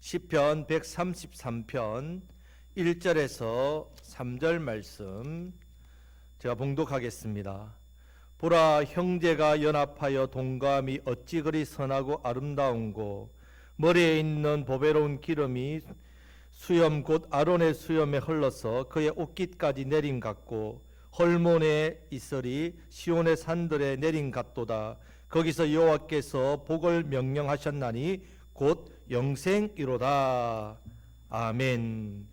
시편 133편 1절에서 3절 말씀 제가 봉독하겠습니다. 보라 형제가 연합하여 동감이 어찌 그리 선하고 아름다운고 머리에 있는 보배로운 기름이 수염 곧 아론의 수염에 흘러서 그의 옷깃까지 내린 같고 헐몬의 이슬이 시온의 산들에 내린 같도다 거기서 여호와께서 복을 명령하셨나니 곧 영생이로다 아멘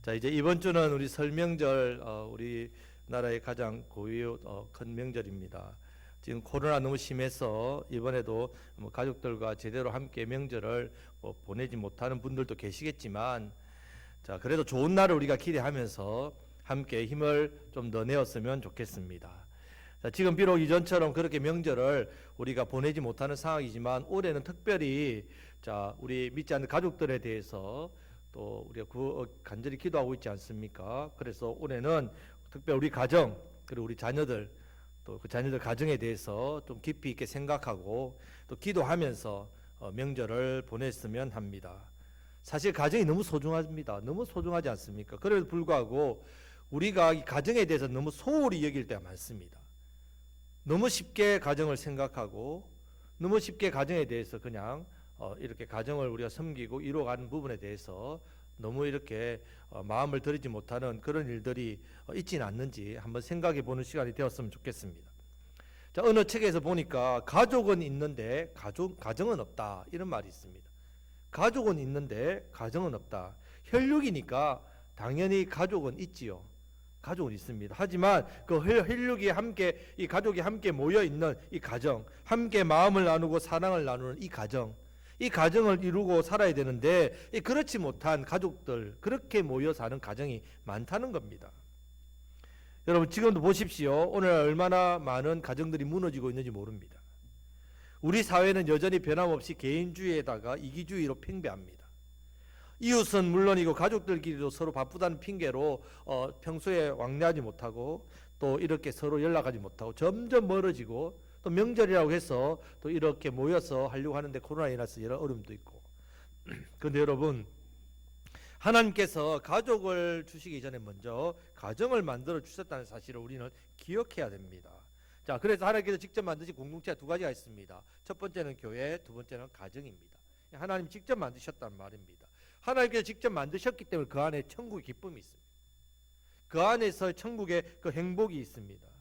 자 이제 이번 주는 우리 설명절 어, 우리 나라의 가장 고유 어, 큰 명절입니다. 지금 코로나 너무 심해서 이번에도 뭐 가족들과 제대로 함께 명절을 뭐 보내지 못하는 분들도 계시겠지만 자 그래도 좋은 날을 우리가 기대하면서 함께 힘을 좀 더 내었으면 좋겠습니다. 자, 지금 비록 이전처럼 그렇게 명절을 우리가 보내지 못하는 상황이지만 올해는 특별히 자 우리 믿지 않는 가족들에 대해서 또 우리가 그 어, 간절히 기도하고 있지 않습니까? 그래서 올해는 특별 우리 가정 그리고 우리 자녀들 또 그 자녀들 가정에 대해서 좀 깊이 있게 생각하고 또 기도하면서 어, 명절을 보냈으면 합니다. 사실 가정이 너무 소중합니다. 너무 소중하지 않습니까? 그래도 불구하고 우리가 이 가정에 대해서 너무 소홀히 여길 때가 많습니다. 너무 쉽게 가정을 생각하고 너무 쉽게 가정에 대해서 그냥 어, 이렇게 가정을 우리가 섬기고 이루어가는 부분에 대해서 너무 이렇게 어, 마음을 들이지 못하는 그런 일들이 어, 있지는 않는지 한번 생각해 보는 시간이 되었으면 좋겠습니다. 자, 어느 책에서 보니까 가족은 있는데 가족 가정은 없다 이런 말이 있습니다. 가족은 있는데 가정은 없다. 혈육이니까 당연히 가족은 있지요. 가족은 있습니다. 하지만 그 혈- 혈육이 함께 이 가족이 함께 모여 있는 이 가정, 함께 마음을 나누고 사랑을 나누는 이 가정, 이 가정을 이루고 살아야 되는데 이 그렇지 못한 가족들 그렇게 모여 사는 가정이 많다는 겁니다. 여러분 지금도 보십시오. 오늘 얼마나 많은 가정들이 무너지고 있는지 모릅니다. 우리 사회는 여전히 변함없이 개인주의에다가 이기주의로 팽배합니다. 이웃은 물론이고 가족들끼리도 서로 바쁘다는 핑계로 어, 평소에 왕래하지 못하고 또 이렇게 서로 연락하지 못하고 점점 멀어지고 또 명절이라고 해서 또 이렇게 모여서 하려고 하는데 코로나 인해서 여러 어려움도 있고 그런데 여러분 하나님께서 가족을 주시기 전에 먼저 가정을 만들어 주셨다는 사실을 우리는 기억해야 됩니다. 자, 그래서 하나님께서 직접 만드신 공동체가 두 가지가 있습니다. 첫 번째는 교회, 두 번째는 가정입니다. 하나님 직접 만드셨다는 말입니다. 하나님께서 직접 만드셨기 때문에 그 안에 천국의 기쁨이 있습니다. 그 안에서 천국의 그 행복이 있습니다.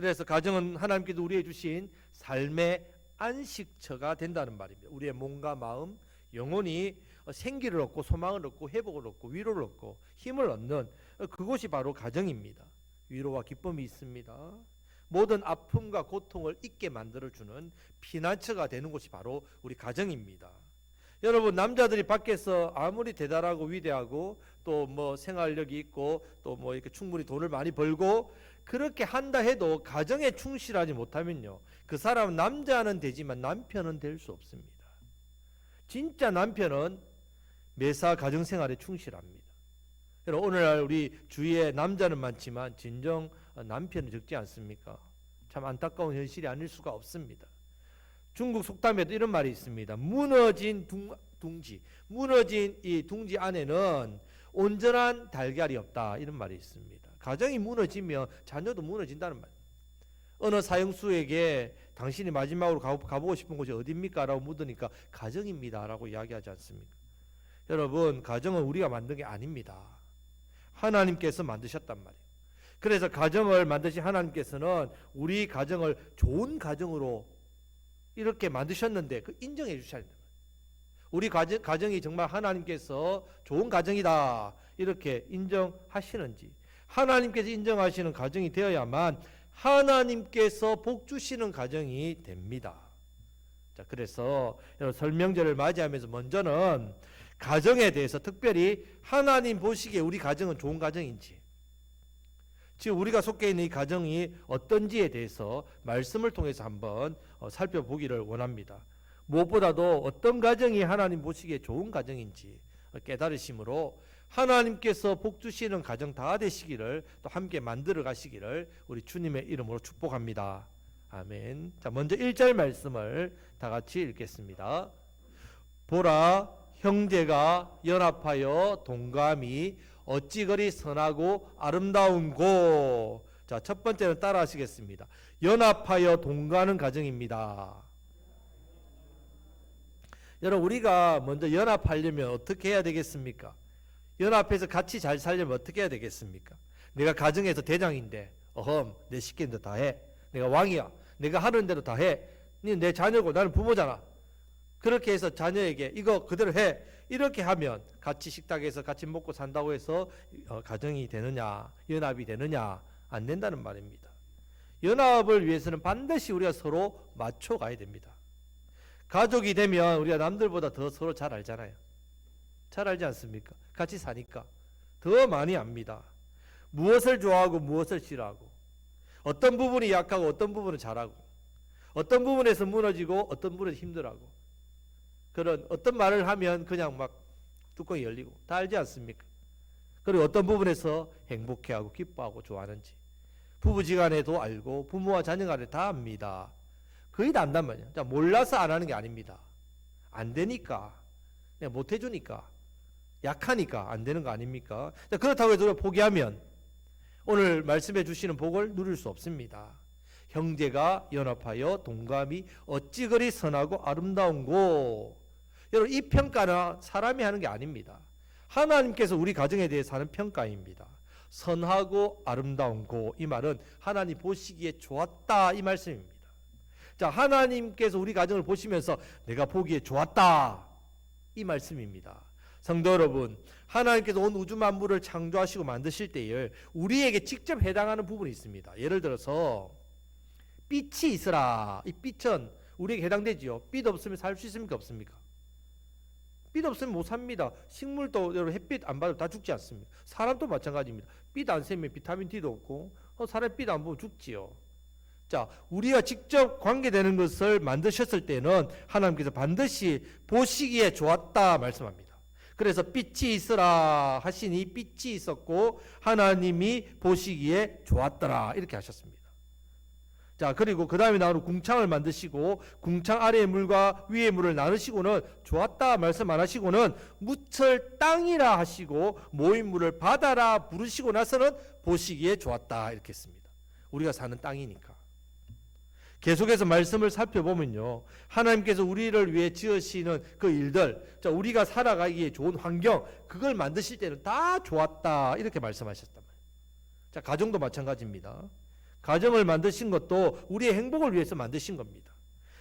그래서 가정은 하나님께서 우리에게 주신 삶의 안식처가 된다는 말입니다. 우리의 몸과 마음, 영혼이 생기를 얻고 소망을 얻고 회복을 얻고 위로를 얻고 힘을 얻는 그곳이 바로 가정입니다. 위로와 기쁨이 있습니다. 모든 아픔과 고통을 잊게 만들어 주는 피난처가 되는 곳이 바로 우리 가정입니다. 여러분 남자들이 밖에서 아무리 대단하고 위대하고 또 뭐 생활력이 있고 또 뭐 이렇게 충분히 돈을 많이 벌고 그렇게 한다 해도 가정에 충실하지 못하면요 그 사람은 남자는 되지만 남편은 될 수 없습니다. 진짜 남편은 매사 가정 생활에 충실합니다. 여러분 오늘날 우리 주위에 남자는 많지만 진정 남편은 적지 않습니까? 참 안타까운 현실이 아닐 수가 없습니다. 중국 속담에도 이런 말이 있습니다. 무너진 둥, 둥지, 무너진 이 둥지 안에는 온전한 달걀이 없다 이런 말이 있습니다. 가정이 무너지면 자녀도 무너진다는 말. 어느 사형수에게 당신이 마지막으로 가, 가보고 싶은 곳이 어디입니까? 라고 묻으니까 가정입니다. 라고 이야기하지 않습니까? 여러분, 가정은 우리가 만든 게 아닙니다. 하나님께서 만드셨단 말이에요. 그래서 가정을 만드신 하나님께서는 우리 가정을 좋은 가정으로 이렇게 만드셨는데 그 인정해 주셔야 된다. 우리 가정, 가정이 정말 하나님께서 좋은 가정이다. 이렇게 인정하시는지. 하나님께서 인정하시는 가정이 되어야만 하나님께서 복 주시는 가정이 됩니다. 자, 그래서 여러분 설명절을 맞이하면서 먼저는 가정에 대해서 특별히 하나님 보시기에 우리 가정은 좋은 가정인지 지금 우리가 속해 있는 이 가정이 어떤지에 대해서 말씀을 통해서 한번 어, 살펴보기를 원합니다. 무엇보다도 어떤 가정이 하나님 보시기에 좋은 가정인지 깨달으심으로 하나님께서 복 주시는 가정 다 되시기를 또 함께 만들어 가시기를 우리 주님의 이름으로 축복합니다. 아멘. 자, 먼저 1절 말씀을 다 같이 읽겠습니다. 보라 형제가 연합하여 동감이 어찌 그리 선하고 아름다운고 자 첫 번째는 따라 하시겠습니다 연합하여 동가는 가정입니다 여러분 우리가 먼저 연합하려면 어떻게 해야 되겠습니까 연합해서 같이 잘 살려면 어떻게 해야 되겠습니까? 내가 가정에서 대장인데 어흠 내 시키는 대로 다 해. 내가 왕이야. 내가 하는 대로 다해내 자녀고 나는 부모잖아. 그렇게 해서 자녀에게 이거 그대로 해. 이렇게 하면 같이 식탁에서 같이 먹고 산다고 해서 어, 가정이 되느냐 연합이 되느냐 안 된다는 말입니다. 연합을 위해서는 반드시 우리가 서로 맞춰 가야 됩니다. 가족이 되면 우리가 남들보다 더 서로 잘 알잖아요. 잘 알지 않습니까 같이 사니까 더 많이 압니다 무엇을 좋아하고 무엇을 싫어하고 어떤 부분이 약하고 어떤 부분은 잘하고 어떤 부분에서 무너지고 어떤 부분에서 힘들어하고 그런 어떤 말을 하면 그냥 막 뚜껑이 열리고 다 알지 않습니까? 그리고 어떤 부분에서 행복해하고 기뻐하고 좋아하는지 부부지간에도 알고 부모와 자녀 간에 다 압니다. 거의 다 안단. 자, 몰라서 안 하는 게 아닙니다. 안 되니까 못 해주니까 약하니까 안 되는 거 아닙니까? 자, 그렇다고 해서 포기하면 오늘 말씀해 주시는 복을 누릴 수 없습니다. 형제가 연합하여 동감이 어찌 그리 선하고 아름다운고 여러분 이 평가는 사람이 하는 게 아닙니다. 하나님께서 우리 가정에 대해서 하는 평가입니다. 선하고 아름다운 고 이 말은 하나님 보시기에 좋았다 이 말씀입니다. 자 하나님께서 우리 가정을 보시면서 내가 보기에 좋았다 이 말씀입니다. 성도 여러분, 하나님께서 온 우주 만물을 창조하시고 만드실 때에 우리에게 직접 해당하는 부분이 있습니다. 예를 들어서 빛이 있으라. 이 빛은 우리에게 해당되지요. 빛 없으면 살 수 있습니까? 없습니까? 빛 없으면 못 삽니다. 식물도 여러분 햇빛 안 받으면 다 죽지 않습니까? 사람도 마찬가지입니다. 빛 안 쐬면 비타민 D도 없고 어, 사람 빛 안 보면 죽지요. 자, 우리가 직접 관계되는 것을 만드셨을 때는 하나님께서 반드시 보시기에 좋았다 말씀합니다. 그래서 빛이 있으라 하시니 빛이 있었고 하나님이 보시기에 좋았더라 이렇게 하셨습니다. 자, 그리고 그 다음에 나오는 궁창을 만드시고, 궁창 아래의 물과 위의 물을 나누시고는 좋았다 말씀 안 하시고는 무철 땅이라 하시고, 모인 물을 바다라 부르시고 나서는 보시기에 좋았다. 이렇게 했습니다. 우리가 사는 땅이니까. 계속해서 말씀을 살펴보면요. 하나님께서 우리를 위해 지으시는 그 일들, 자, 우리가 살아가기에 좋은 환경, 그걸 만드실 때는 다 좋았다. 이렇게 말씀하셨단 말이에요. 자, 가정도 마찬가지입니다. 가정을 만드신 것도 우리의 행복을 위해서 만드신 겁니다.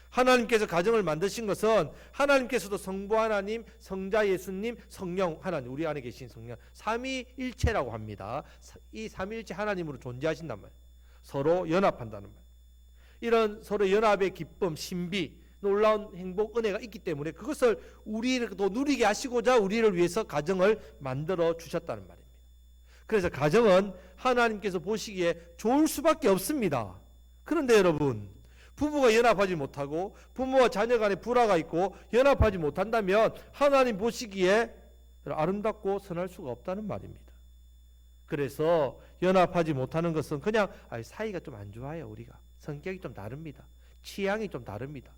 하나님께서 가정을 만드신 것은 하나님께서도 성부 하나님, 성자 예수님, 성령 하나님 우리 안에 계신 성령 삼위일체라고 합니다. 이 삼위일체 하나님으로 존재하신단 말이에요. 서로 연합한다는 말. 이런 서로 연합의 기쁨, 신비, 놀라운 행복, 은혜가 있기 때문에 그것을 우리도 누리게 하시고자 우리를 위해서 가정을 만들어 주셨다는 말입니다. 그래서 가정은 하나님께서 보시기에 좋을 수밖에 없습니다. 그런데 여러분, 부부가 연합하지 못하고 부모와 자녀 간에 불화가 있고 연합하지 못한다면 하나님 보시기에 아름답고 선할 수가 없다는 말입니다. 그래서 연합하지 못하는 것은 그냥 사이가 좀 안 좋아요, 우리가. 성격이 좀 다릅니다. 취향이 좀 다릅니다.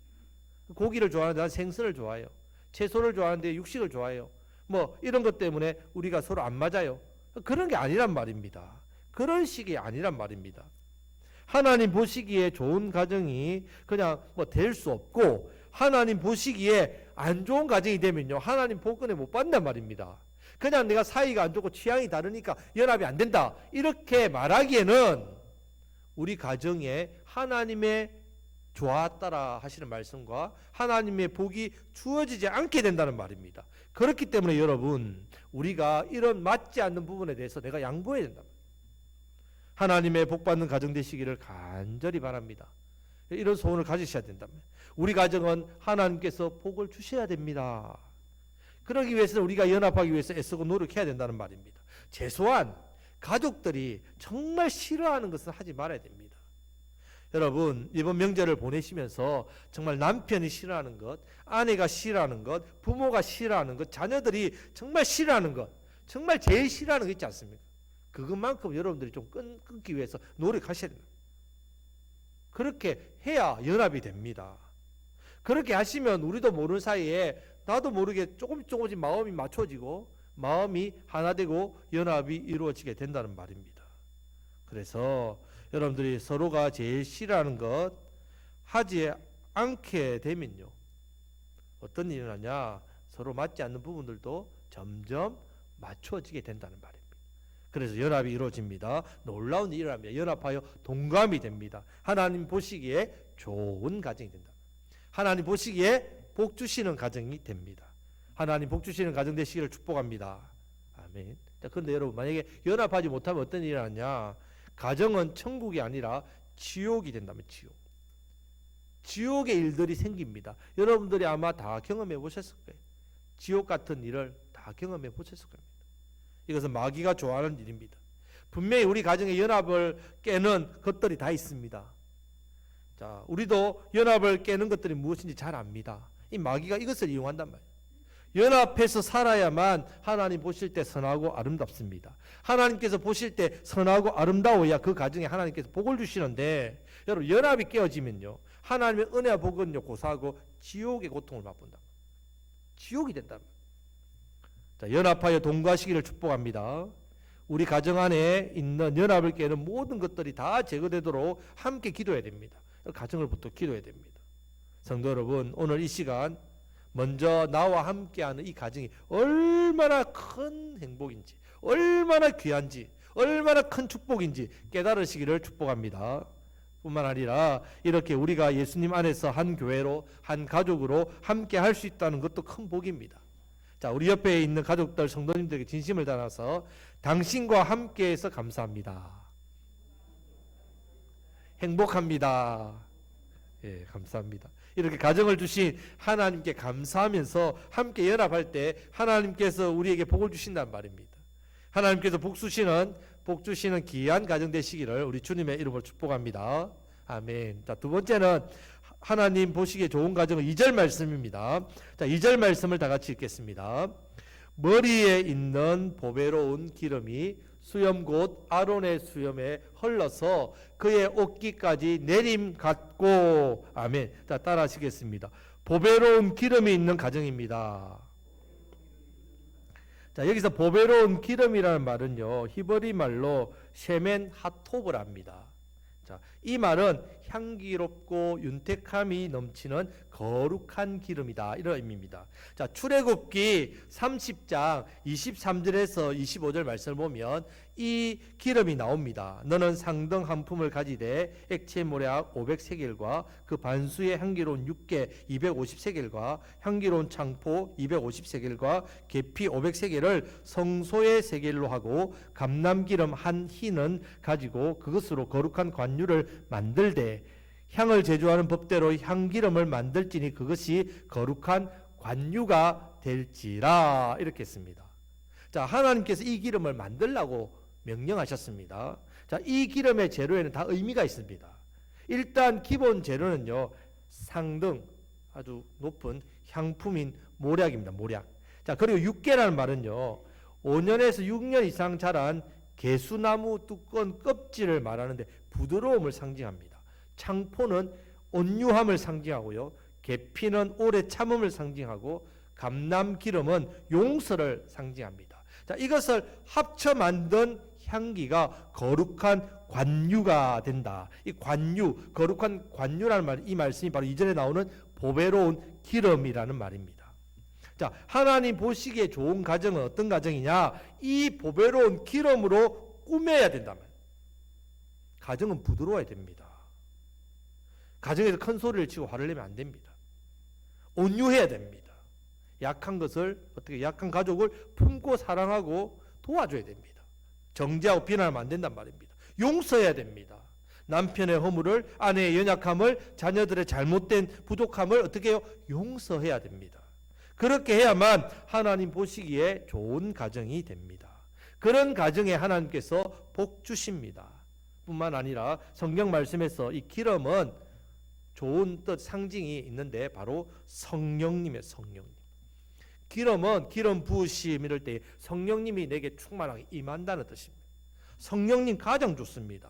고기를 좋아하는데 난 생선을 좋아해요. 채소를 좋아하는데 육식을 좋아해요. 뭐 이런 것 때문에 우리가 서로 안 맞아요. 그런 게 아니란 말입니다. 그런 식이 아니란 말입니다. 하나님 보시기에 좋은 가정이 그냥 뭐 될 수 없고 하나님 보시기에 안 좋은 가정이 되면요. 하나님 복권에 못 받는단 말입니다. 그냥 내가 사이가 안 좋고 취향이 다르니까 연합이 안 된다. 이렇게 말하기에는 우리 가정에 하나님의 좋았다라 하시는 말씀과 하나님의 복이 주어지지 않게 된다는 말입니다. 그렇기 때문에 여러분 우리가 이런 맞지 않는 부분에 대해서 내가 양보해야 된다. 하나님의 복 받는 가정 되시기를 간절히 바랍니다. 이런 소원을 가지셔야 된다면 우리 가정은 하나님께서 복을 주셔야 됩니다. 그러기 위해서는 우리가 연합하기 위해서 애쓰고 노력해야 된다는 말입니다. 최소한 가족들이 정말 싫어하는 것은 하지 말아야 됩니다. 여러분 이번 명절을 보내시면서 정말 남편이 싫어하는 것, 아내가 싫어하는 것, 부모가 싫어하는 것, 자녀들이 정말 싫어하는 것, 정말 제일 싫어하는 거 있지 않습니까? 그것만큼 여러분들이 좀 끊, 끊기 위해서 노력하셔야 됩니다. 그렇게 해야 연합이 됩니다. 그렇게 하시면 우리도 모르는 사이에 나도 모르게 조금 조금씩 마음이 맞춰지고 마음이 하나 되고 연합이 이루어지게 된다는 말입니다. 그래서 여러분들이 서로가 제일 싫어하는 것 하지 않게 되면요. 어떤 일이 일어나냐? 서로 맞지 않는 부분들도 점점 맞춰지게 된다는 말입니다. 그래서 연합이 이루어집니다. 놀라운 일을 합니다. 연합하여 동감이 됩니다. 하나님 보시기에 좋은 가정이 된다. 하나님 보시기에 복 주시는 가정이 됩니다. 하나님 복 주시는 가정 되시기를 축복합니다. 아멘. 자, 그런데 여러분 만약에 연합하지 못하면 어떤 일이 일어나냐? 가정은 천국이 아니라 지옥이 된다면 지옥. 지옥의 일들이 생깁니다. 여러분들이 아마 다 경험해 보셨을 거예요. 지옥 같은 일을 다 경험해 보셨을 겁니다. 이것은 마귀가 좋아하는 일입니다. 분명히 우리 가정의 연합을 깨는 것들이 다 있습니다. 자, 우리도 연합을 깨는 것들이 무엇인지 잘 압니다. 이 마귀가 이것을 이용한단 말이에요. 연합해서 살아야만 하나님 보실 때 선하고 아름답습니다. 하나님께서 보실 때 선하고 아름다워야 그 가정에 하나님께서 복을 주시는데 여러분 연합이 깨어지면요. 하나님의 은혜와 복은요 고사하고 지옥의 고통을 맛본다. 지옥이 된다. 자, 연합하여 동거하시기를 축복합니다. 우리 가정 안에 있는 연합을 깨는 모든 것들이 다 제거되도록 함께 기도해야 됩니다. 가정을 부터 기도해야 됩니다. 성도 여러분, 오늘 이 시간 먼저 나와 함께하는 이 가정이 얼마나 큰 행복인지, 얼마나 귀한지, 얼마나 큰 축복인지 깨달으시기를 축복합니다. 뿐만 아니라 이렇게 우리가 예수님 안에서 한 교회로 한 가족으로 함께 할 수 있다는 것도 큰 복입니다. 자, 우리 옆에 있는 가족들 성도님들에게 진심을 담아서 당신과 함께해서 감사합니다. 행복합니다. 예, 감사합니다. 이렇게 가정을 주신 하나님께 감사하면서 함께 연합할 때 하나님께서 우리에게 복을 주신단 말입니다. 하나님께서 복 주시는 복 주시는 귀한 가정 되시기를 우리 주님의 이름으로 축복합니다. 아멘. 자, 두 번째는 하나님 보시기에 좋은 가정은 2절 말씀입니다. 자, 2절 말씀을 다 같이 읽겠습니다. 머리에 있는 보배로운 기름이 수염 곧 아론의 수염에 흘러서 그의 옷깃까지 내림 같고 아멘. 자, 따라하시겠습니다. 보배로운 기름이 있는 가정입니다. 자, 여기서 보배로운 기름이라는 말은요. 히브리 말로 셰멘 하토브랍니다. 자, 이 말은 향기롭고 윤택함이 넘치는 거룩한 기름이다. 이런 의미입니다. 자, 출애굽기 30장 23절에서 25절 말씀을 보면 이 기름이 나옵니다. 너는 상등 한 품을 가지되 액체 모략 500세겔과 그 반수의 향기로운 육개 250세겔과 향기로운 창포 250세겔과 계피 500세겔을 성소의 세겔로 하고 감남기름 한 흰은 가지고 그것으로 거룩한 관유를 만들되 향을 제조하는 법대로 향기름을 만들지니 그것이 거룩한 관유가 될지라 이렇게 했습니다. 자, 하나님께서 이 기름을 만들라고 명령하셨습니다. 자, 이 기름의 재료에는 다 의미가 있습니다. 일단 기본 재료는요. 상등 아주 높은 향품인 모략입니다. 모략. 자, 그리고 육개라는 말은요. 5년에서 6년 이상 자란 개수나무 두꺼운 껍질을 말하는데 부드러움을 상징합니다. 창포는 온유함을 상징하고요. 계피는 오래 참음을 상징하고 감남 기름은 용서를 상징합니다. 자, 이것을 합쳐 만든 향기가 거룩한 관유가 된다. 이 관유, 거룩한 관유라는 말, 이 말씀이 바로 이전에 나오는 보배로운 기름이라는 말입니다. 자, 하나님 보시기에 좋은 가정은 어떤 가정이냐? 이 보배로운 기름으로 꾸며야 된다 말. 가정은 부드러워야 됩니다. 가정에서 큰 소리를 치고 화를 내면 안 됩니다. 온유해야 됩니다. 약한 것을 어떻게 약한 가족을 품고 사랑하고 도와줘야 됩니다. 정죄하고 비난하면 안 된단 말입니다. 용서해야 됩니다. 남편의 허물을 아내의 연약함을 자녀들의 잘못된 부족함을 어떻게 해요? 용서해야 됩니다. 그렇게 해야만 하나님 보시기에 좋은 가정이 됩니다. 그런 가정에 하나님께서 복 주십니다. 뿐만 아니라 성경 말씀에서 이 기름은 좋은 뜻 상징이 있는데 바로 성령님의 성령님. 기름은 기름 부으심 이럴 때 성령님이 내게 충만하게 임한다는 뜻입니다. 성령님 가장 좋습니다.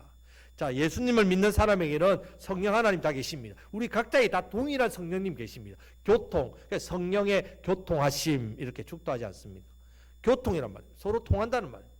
자, 예수님을 믿는 사람에게는 성령 하나님 다 계십니다. 우리 각자에 다 동일한 성령님 계십니다. 교통, 그러니까 성령의 교통하심 이렇게 축도하지 않습니까? 교통이란 말이에요. 서로 통한다는 말이에요.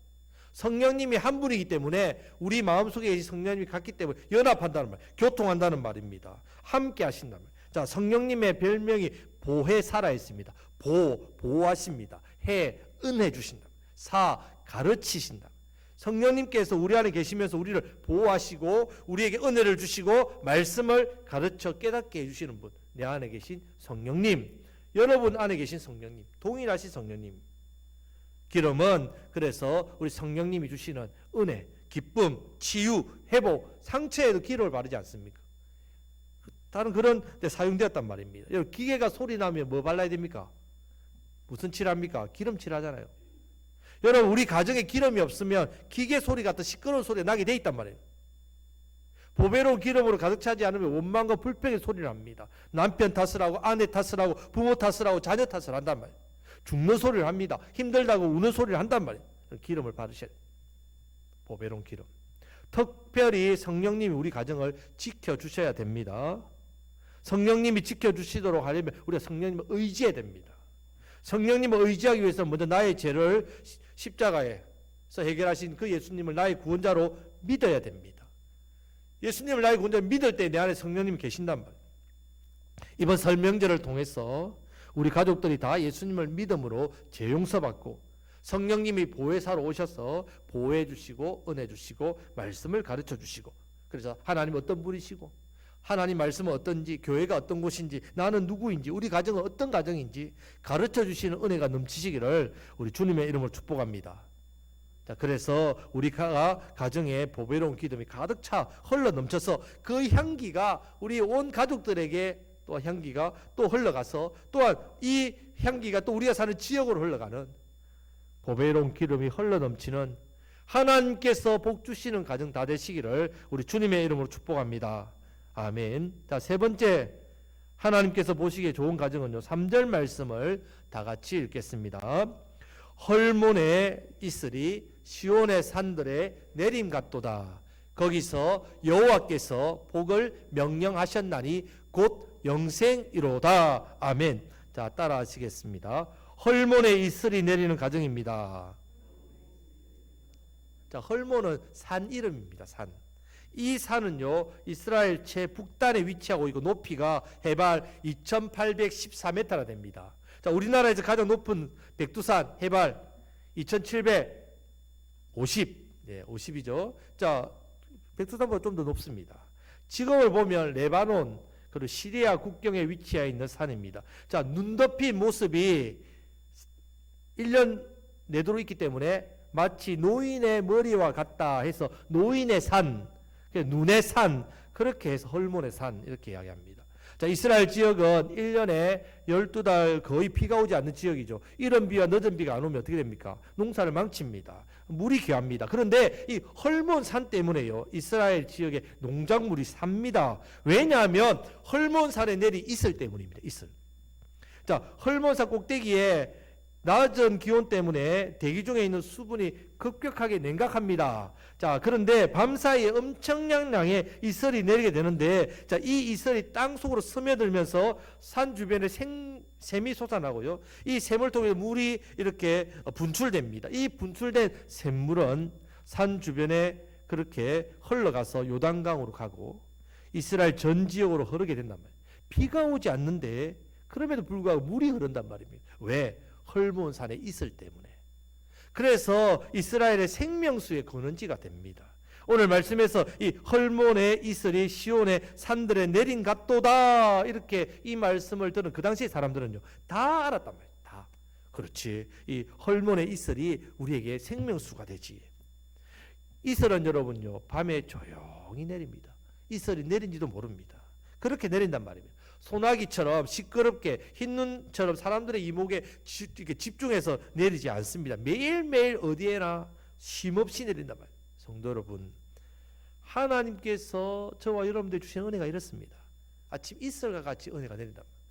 성령님이 한 분이기 때문에 우리 마음속에 성령님이 같기 때문에 연합한다는 말, 교통한다는 말입니다. 함께 하신다는 말. 자, 성령님의 별명이 보혜사라 했습니다. 보, 보호하십니다. 해, 은혜 주신다. 사, 가르치신다. 성령님께서 우리 안에 계시면서 우리를 보호하시고 우리에게 은혜를 주시고 말씀을 가르쳐 깨닫게 해주시는 분. 내 안에 계신 성령님. 여러분 안에 계신 성령님. 동일하신 성령님. 기름은 그래서 우리 성령님이 주시는 은혜, 기쁨, 치유, 회복, 상처에도 기름을 바르지 않습니까? 다른 그런 데 사용되었단 말입니다. 여러분 기계가 소리 나면 뭐 발라야 됩니까? 무슨 칠합니까? 기름 칠 하잖아요. 여러분 우리 가정에 기름이 없으면 기계 소리 같은 시끄러운 소리가 나게 돼 있단 말이에요. 보배로운 기름으로 가득 차지 않으면 원망과 불평의 소리를 합니다. 남편 탓을 하고 아내 탓을 하고 부모 탓을 하고 자녀 탓을 한단 말이에요. 죽는 소리를 합니다. 힘들다고 우는 소리를 한단 말이에요. 기름을 바르셔야. 보배로운 기름. 특별히 성령님이 우리 가정을 지켜주셔야 됩니다. 성령님이 지켜주시도록 하려면 우리가 성령님을 의지해야 됩니다. 성령님을 의지하기 위해서 먼저 나의 죄를 시- 십자가에서 해결하신 그 예수님을 나의 구원자로 믿어야 됩니다. 예수님을 나의 구원자로 믿을 때 내 안에 성령님이 계신단 말이에요. 이번 설명절을 통해서 우리 가족들이 다 예수님을 믿음으로 죄 용서받고 성령님이 보혜사로 오셔서 보호해 주시고 은혜 주시고 말씀을 가르쳐 주시고 그래서 하나님 어떤 분이시고 하나님 말씀은 어떤지 교회가 어떤 곳인지 나는 누구인지 우리 가정은 어떤 가정인지 가르쳐 주시는 은혜가 넘치시기를 우리 주님의 이름으로 축복합니다. 자, 그래서 우리가 가정에 보배로운 기름이 가득 차 흘러 넘쳐서 그 향기가 우리 온 가족들에게 또 향기가 또 흘러가서 또한 이 향기가 또 우리가 사는 지역으로 흘러가는 보배로운 기름이 흘러 넘치는 하나님께서 복 주시는 가정 다 되시기를 우리 주님의 이름으로 축복합니다. 아멘. 자, 세 번째 하나님께서 보시기에 좋은 가정은요. 3절 말씀을 다 같이 읽겠습니다. 헐몬에 있으리 시온의 산들에 내림 같도다. 거기서 여호와께서 복을 명령하셨나니 곧 영생이로다. 아멘. 자, 따라 하시겠습니다. 헐몬에 이슬이 내리는 가정입니다. 자, 헐몬은 산 이름입니다. 산. 이 산은요, 이스라엘 최북단에 위치하고 있고 높이가 해발 2,814m나 됩니다. 자, 우리나라에서 가장 높은 백두산 해발 2,750, 네, 50이죠. 자, 백두산보다 좀 더 높습니다. 지금을 보면 레바논 그리고 시리아 국경에 위치해 있는 산입니다. 자, 눈 덮인 모습이 1년 내도록 있기 때문에 마치 노인의 머리와 같다 해서 노인의 산, 눈의 산, 그렇게 해서 헐몬의 산 이렇게 이야기합니다. 자, 이스라엘 지역은 1년에 12달 거의 비가 오지 않는 지역이죠. 이런 비와 늦은 비가 안 오면 어떻게 됩니까? 농사를 망칩니다. 물이 귀합니다. 그런데 이 헐몬 산 때문에요. 이스라엘 지역에 농작물이 삽니다. 왜냐하면 헐몬 산에 내리 있을 때문입니다. 있을. 자, 헐몬산 꼭대기에 낮은 기온 때문에 대기 중에 있는 수분이 급격하게 냉각합니다. 자, 그런데 밤사이에 엄청난 양의 이슬이 내리게 되는데, 자, 이 이슬이 땅 속으로 스며들면서 산 주변에 생, 샘이 솟아나고요. 이 샘을 통해 물이 이렇게 분출됩니다. 이 분출된 샘물은 산 주변에 그렇게 흘러가서 요단강으로 가고 이스라엘 전 지역으로 흐르게 된단 말이에요. 비가 오지 않는데 그럼에도 불구하고 물이 흐른단 말입니다. 왜? 헐몬산에 있을 때문에. 그래서 이스라엘의 생명수의 근원지가 됩니다. 오늘 말씀에서 이 헐몬의 이슬이 시온의 산들에 내린 같도다 이렇게 이 말씀을 들은 그 당시 사람들은요 다 알았단 말이에요. 다 그렇지 이 헐몬의 이슬이 우리에게 생명수가 되지. 이슬은 여러분요 밤에 조용히 내립니다. 이슬이 내린지도 모릅니다. 그렇게 내린단 말입니다. 소나기처럼 시끄럽게 흰 눈처럼 사람들의 이목에 집중해서 내리지 않습니다. 매일매일 어디에나 쉼없이 내린단 말이에요. 성도 여러분, 하나님께서 저와 여러분들 주신 은혜가 이렇습니다. 아침 이슬과 같이 은혜가 내린단 말이에요.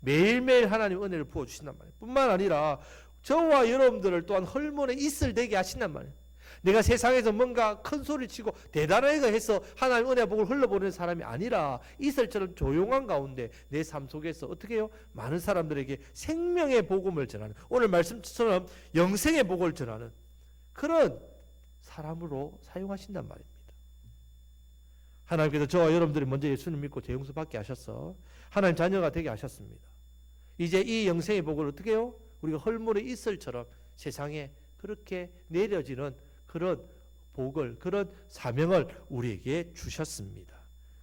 매일매일 하나님 은혜를 부어 주신단 말이에요. 뿐만 아니라 저와 여러분들을 또한 헐몬에 이슬 되게 하신단 말이에요. 내가 세상에서 뭔가 큰 소리 치고 대단하게 해서 하나님 은혜 복을 흘러보내는 사람이 아니라 이슬처럼 조용한 가운데 내 삶 속에서 어떻게 해요? 많은 사람들에게 생명의 복음을 전하는 오늘 말씀처럼 영생의 복을 전하는 그런 사람으로 사용하신단 말입니다. 하나님께서 저와 여러분들이 먼저 예수님 믿고 재용서 받게 하셔서 하나님 자녀가 되게 하셨습니다. 이제 이 영생의 복을 어떻게 해요? 우리가 헐물의 이슬처럼 세상에 그렇게 내려지는 그런 복을 그런 사명을 우리에게 주셨습니다.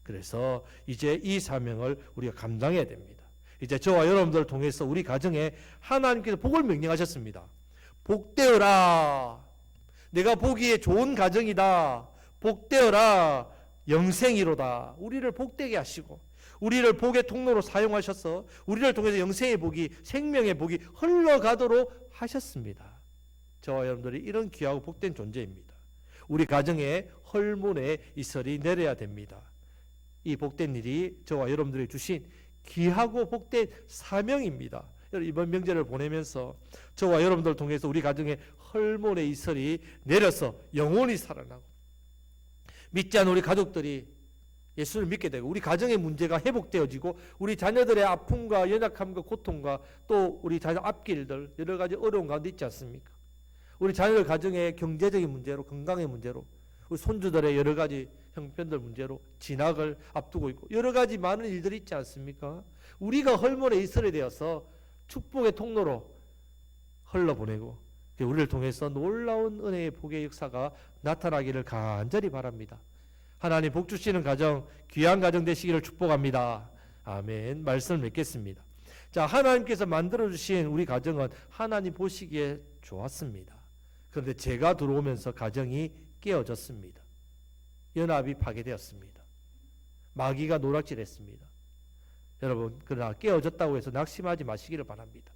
그래서 이제 이 사명을 우리가 감당해야 됩니다. 이제 저와 여러분들을 통해서 우리 가정에 하나님께서 복을 명령하셨습니다. 복되어라. 내가 보기에 좋은 가정이다. 복되어라. 영생이로다. 우리를 복되게 하시고 우리를 복의 통로로 사용하셔서 우리를 통해서 영생의 복이 생명의 복이 흘러가도록 하셨습니다. 저와 여러분들이 이런 귀하고 복된 존재입니다. 우리 가정에 헐문에 이슬이 내려야 됩니다. 이 복된 일이 저와 여러분들이 주신 귀하고 복된 사명입니다. 이번 명절을 보내면서 저와 여러분들을 통해서 우리 가정에 헐문의 이슬이 내려서 영원히 살아나고 믿지 않는 우리 가족들이 예수를 믿게 되고 우리 가정의 문제가 회복되어지고 우리 자녀들의 아픔과 연약함과 고통과 또 우리 자녀 앞길들 여러 가지 어려운 가운데 있지 않습니까? 우리 자녀들 가정의 경제적인 문제로 건강의 문제로 우리 손주들의 여러 가지 형편들 문제로 진학을 앞두고 있고 여러 가지 많은 일들이 있지 않습니까? 우리가 헐물에 이슬이 되어서 축복의 통로로 흘러보내고 우리를 통해서 놀라운 은혜의 복의 역사가 나타나기를 간절히 바랍니다. 하나님 복 주시는 가정, 귀한 가정 되시기를 축복합니다. 아멘. 말씀을 맺겠습니다. 자, 하나님께서 만들어 주신 우리 가정은 하나님 보시기에 좋았습니다. 그런데 제가 들어오면서 가정이 깨어졌습니다. 연합이 파괴되었습니다. 마귀가 노락질했습니다. 여러분, 그러나 깨어졌다고 해서 낙심하지 마시기를 바랍니다.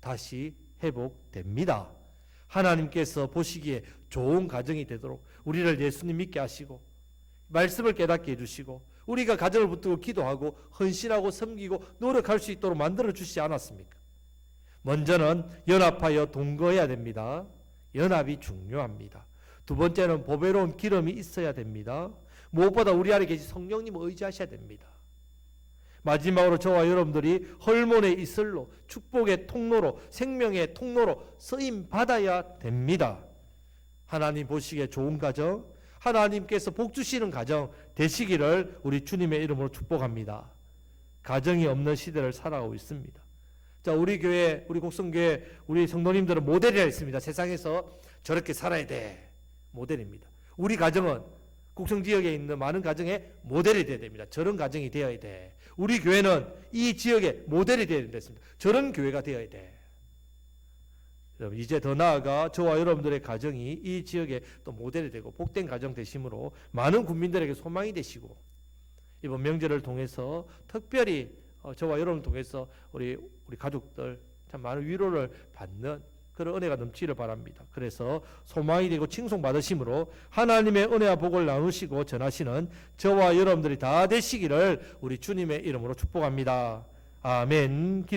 다시 회복됩니다. 하나님께서 보시기에 좋은 가정이 되도록 우리를 예수님 믿게 하시고 말씀을 깨닫게 해주시고 우리가 가정을 붙들고 기도하고 헌신하고 섬기고 노력할 수 있도록 만들어 주시지 않았습니까? 먼저는 연합하여 동거해야 됩니다. 연합이 중요합니다. 두 번째는 보배로운 기름이 있어야 됩니다. 무엇보다 우리 안에 계신 성령님을 의지하셔야 됩니다. 마지막으로 저와 여러분들이 헐몬의 이슬로 축복의 통로로 생명의 통로로 쓰임 받아야 됩니다. 하나님 보시기에 좋은 가정, 하나님께서 복 주시는 가정 되시기를 우리 주님의 이름으로 축복합니다. 가정이 없는 시대를 살아가고 있습니다. 자, 우리 교회, 우리 곡성교회, 우리 성도님들은 모델이라 있습니다. 세상에서 저렇게 살아야 돼. 모델입니다. 우리 가정은 곡성 지역에 있는 많은 가정의 모델이 되어야 됩니다. 저런 가정이 되어야 돼. 우리 교회는 이 지역의 모델이 되어야 된습니다. 저런 교회가 되어야 돼. 이제 더 나아가 저와 여러분들의 가정이 이 지역에 또 모델이 되고 복된 가정 되심으로 많은 국민들에게 소망이 되시고 이번 명절을 통해서 특별히 어, 저와 여러분을 통해서 우리 우리 가족들 참 많은 위로를 받는 그런 은혜가 넘치기를 바랍니다. 그래서 소망이 되고 칭송 받으심으로 하나님의 은혜와 복을 나누시고 전하시는 저와 여러분들이 다 되시기를 우리 주님의 이름으로 축복합니다. 아멘.